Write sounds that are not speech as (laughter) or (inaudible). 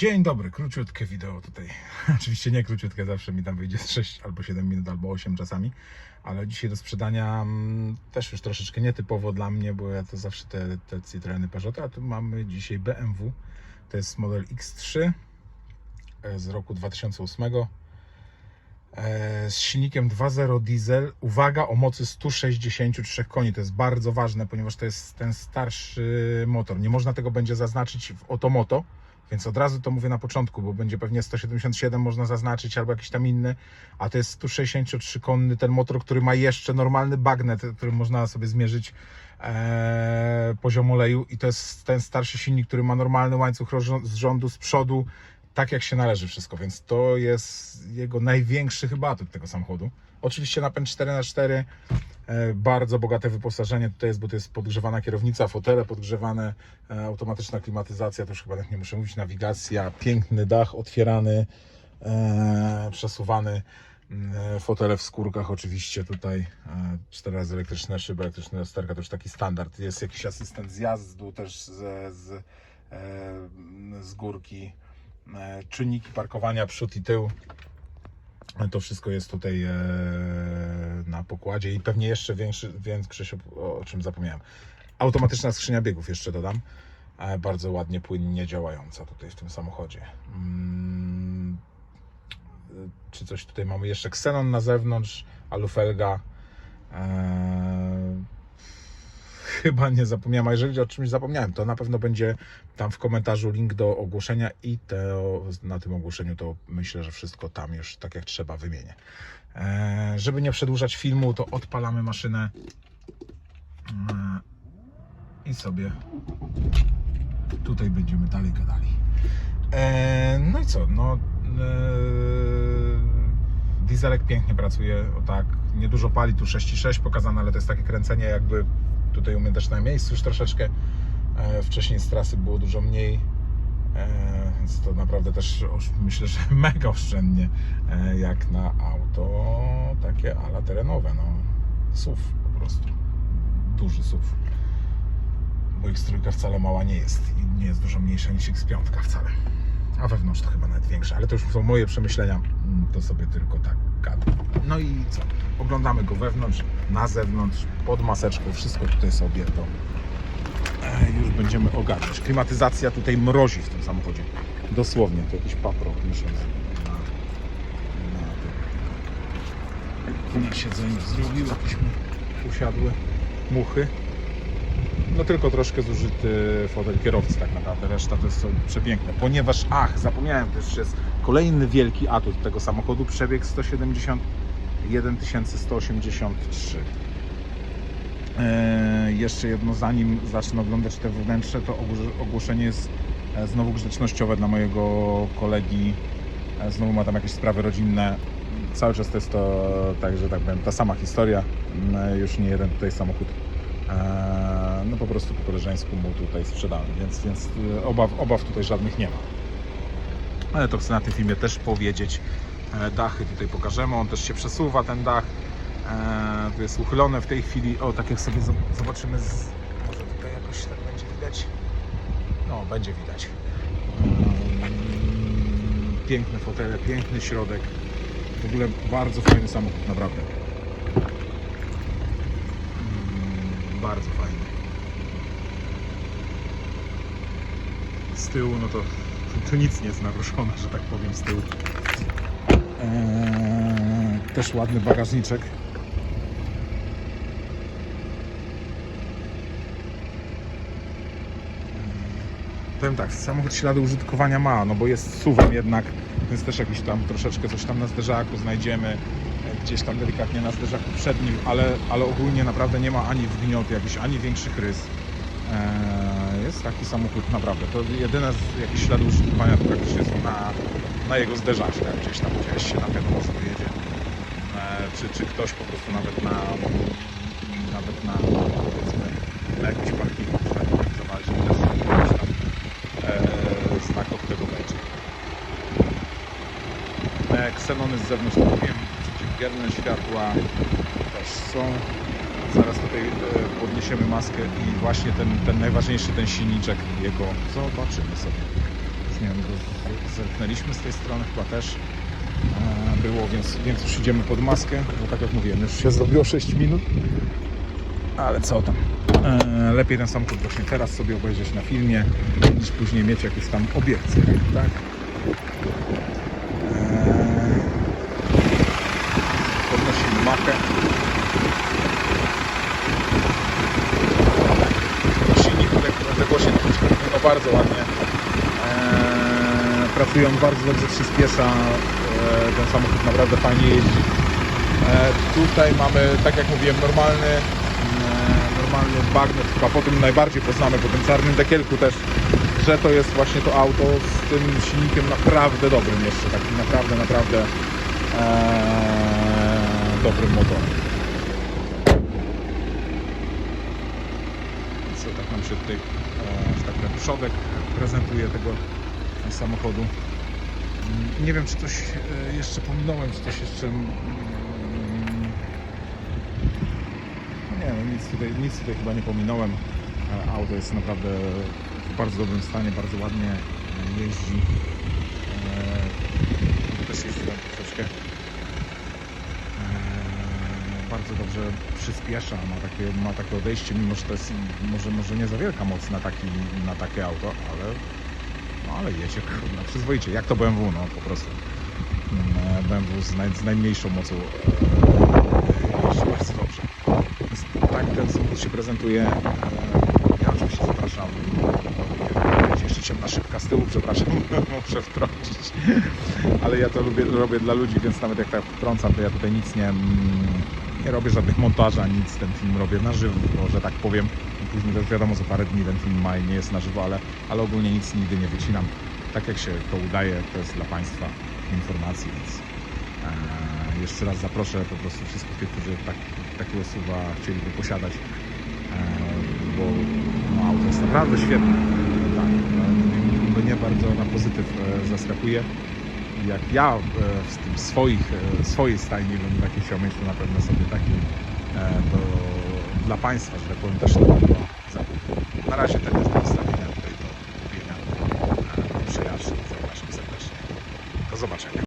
Dzień dobry, króciutkie wideo tutaj. (laughs) Oczywiście nie króciutkie, zawsze mi tam wyjdzie z 6 albo 7 minut, albo 8 czasami, ale dzisiaj do sprzedania mm, też już troszeczkę nietypowo dla mnie, bo ja to zawsze te, te Citroeny Peugeoty, a tu mamy dzisiaj BMW. To jest model X3 e, z roku 2008 e, z silnikiem 2.0 diesel. Uwaga o mocy 163 koni. To jest bardzo ważne, ponieważ to jest ten starszy motor. Nie można tego będzie zaznaczyć w Otomoto, więc od razu to mówię na początku, bo będzie pewnie 177 można zaznaczyć albo jakiś tam inny, a to jest 163 konny ten motor, który ma jeszcze normalny bagnet, który można sobie zmierzyć e, poziom oleju i to jest ten starszy silnik, który ma normalny łańcuch z rządu z przodu, tak jak się należy wszystko, więc to jest jego największy chyba atut tego samochodu. Oczywiście napęd 4x4, e, bardzo bogate wyposażenie tutaj jest, bo to jest podgrzewana kierownica, fotele podgrzewane, e, automatyczna klimatyzacja, to już chyba nie muszę mówić, nawigacja, piękny dach otwierany, e, przesuwany, mm, fotele w skórkach oczywiście tutaj, e, cztery razy elektryczne szyby, elektryczne lusterka, to już taki standard. Jest jakiś asystent zjazdu też z, z, z górki, czynniki parkowania przód i tył. To wszystko jest tutaj e, na pokładzie i pewnie jeszcze większy, się, o, czym zapomniałem. Automatyczna skrzynia biegów jeszcze dodam. E, bardzo ładnie, płynnie działająca tutaj w tym samochodzie. Mm, czy coś tutaj mamy jeszcze? Xenon na zewnątrz, alufelga. Chyba nie zapomniałem, a jeżeli o czymś zapomniałem, to na pewno będzie tam w komentarzu link do ogłoszenia i to, na tym ogłoszeniu to myślę, że wszystko tam już tak jak trzeba wymienię. E, żeby nie przedłużać filmu, to odpalamy maszynę e, i sobie tutaj będziemy dalej gadali. E, no i co? No, e, dieselek pięknie pracuje, o tak, niedużo pali, tu 6,6 pokazane, ale to jest takie kręcenie jakby tutaj u mnie też na miejscu już troszeczkę. E, wcześniej z trasy było dużo mniej, e, więc to naprawdę też myślę, że (laughs) mega oszczędnie e, jak na auto takie ala terenowe, no SUV po prostu, duży SUV. Bo X3 wcale mała nie jest i nie jest dużo mniejsza niż X5 wcale. A wewnątrz to chyba nawet większe, ale to już są moje przemyślenia, mm, to sobie tylko tak gadam. No i co? Oglądamy go wewnątrz, na zewnątrz, pod maseczką, wszystko tutaj sobie to e, już będziemy ogarniać. Klimatyzacja tutaj mrozi w tym samochodzie. Dosłownie, to jakiś paprok miesiąc na, siedzeniu zrobił, jakieś usiadły muchy. No tylko troszkę zużyty fotel kierowcy tak naprawdę, reszta to jest przepiękne. Ponieważ, ach, zapomniałem też, jest kolejny wielki atut tego samochodu, przebieg 171 183. Eee, jeszcze jedno, zanim zacznę oglądać te wnętrze, to ogłos- ogłoszenie jest e, znowu grzecznościowe dla mojego kolegi. E, Znowu ma tam jakieś sprawy rodzinne. Cały czas to jest to, tak, że tak powiem, ta sama historia. Mm, Już nie jeden tutaj samochód. No po prostu po koleżeńsku mu tutaj sprzedałem, więc, więc e, obaw, obaw tutaj żadnych nie ma. Ale to chcę na tym filmie też powiedzieć. E, Dachy tutaj pokażemy, on też się przesuwa ten dach. E, Tu jest uchylone w tej chwili. O, tak jak sobie zob- zobaczymy, z... może tutaj jakoś tak będzie widać. No, będzie widać. Mm, Piękne fotele, piękny środek. W ogóle bardzo fajny samochód, naprawdę. Mm, Bardzo fajny. Z tyłu, no to, to nic nie jest naruszone, że tak powiem, z tyłu. Eee, też ładny bagażniczek. Powiem tak, samochód ślady użytkowania ma, no bo jest suwem jednak, więc też jakiś tam troszeczkę coś tam na zderzaku znajdziemy, e, gdzieś tam delikatnie na zderzaku przednim, ale, ale ogólnie naprawdę nie ma ani wgniot jakiś, ani większych rys. Eee, jest taki samochód naprawdę, to jedyne z- jakieś ślady użytkowania to praktycznie są na, na jego zderzaczkach, gdzieś tam gdzieś się na wiadomość jedzie, eee, czy, czy ktoś po prostu nawet na nawet na powiedzmy na jakimś parkingu, powiem, zawalczy też jakiś tam e, znak od tego będzie. E, ksenony z zewnątrz, powiem, przeciwwierne światła też są. Zaraz tutaj e, podniesiemy maskę i właśnie ten, ten najważniejszy, ten silniczek jego zobaczymy sobie. nie wiem, z- zerknęliśmy z tej strony, chyba też e, było, więc, więc już idziemy pod maskę, bo tak jak mówiłem, już się zrobiło 6 minut, ale co tam. E, lepiej ten samochód właśnie teraz sobie obejrzeć na filmie, niż później mieć jakieś tam obiekcje, tak? Podnosimy machę. silnik elektrozagłośnie no bardzo ładnie. Eee, pracują, bardzo dobrze przyspiesza eee, ten samochód naprawdę fajnie jeździ. Eee, tutaj mamy, tak jak mówiłem, normalny normalny bagnet, chyba po tym najbardziej poznamy, po tym czarnym dekielku też że to jest właśnie to auto z tym silnikiem naprawdę dobrym jeszcze, takim naprawdę, naprawdę dobrym motorem. Więc tak nam się tutaj, że tak powiem, przodek prezentuje tego samochodu. Mm, Nie wiem, czy coś e, jeszcze pominąłem, czy coś jeszcze... mm, No nie no, nic tutaj, nic tutaj chyba nie pominąłem. E, Auto jest naprawdę w bardzo dobrym stanie, bardzo ładnie e, jeździ. E, Też jeździłem troszeczkę. Bardzo dobrze przyspiesza, ma takie, ma takie odejście, mimo że to jest może, może nie za wielka moc na, taki, na takie auto, ale, no, ale jedzie kurwa, przyzwoicie, jak to BMW, no po prostu. Mm, BMW z, naj, z najmniejszą mocą eee, jeździ bardzo dobrze. Tak ten samochód się prezentuje. Eee, Ja oczywiście zapraszam. Jeszcze ciemna szybka z tyłu, przepraszam, (laughs) muszę wtrącić. Ale ja to lubię, robię dla ludzi, więc nawet jak tak wtrącam, to ja tutaj nic nie, mm, nie robię żadnych montaża, nic. Ten film robię na żywo, że tak powiem. Później też wiadomo, za parę dni ten film ma i nie jest na żywo, ale, ale ogólnie nic nigdy nie wycinam. Tak jak się to udaje, to jest dla Państwa informacji, więc e, jeszcze raz zaproszę po prostu wszystkich tych, którzy tak, takiego suwa chcieliby posiadać, e, bo no, auto jest naprawdę świetne. Tak, no, mnie bardzo na pozytyw e, zaskakuje. Jak ja e, w swoich, e, swojej stajni bym taki chciał mieć, to na pewno sobie taki e, do, dla Państwa, że tak powiem, też to auto zakupię. Na razie ten jest do ustawienia tutaj do kupienia. E, Przyjaciół, zapraszam serdecznie. Do zobaczenia.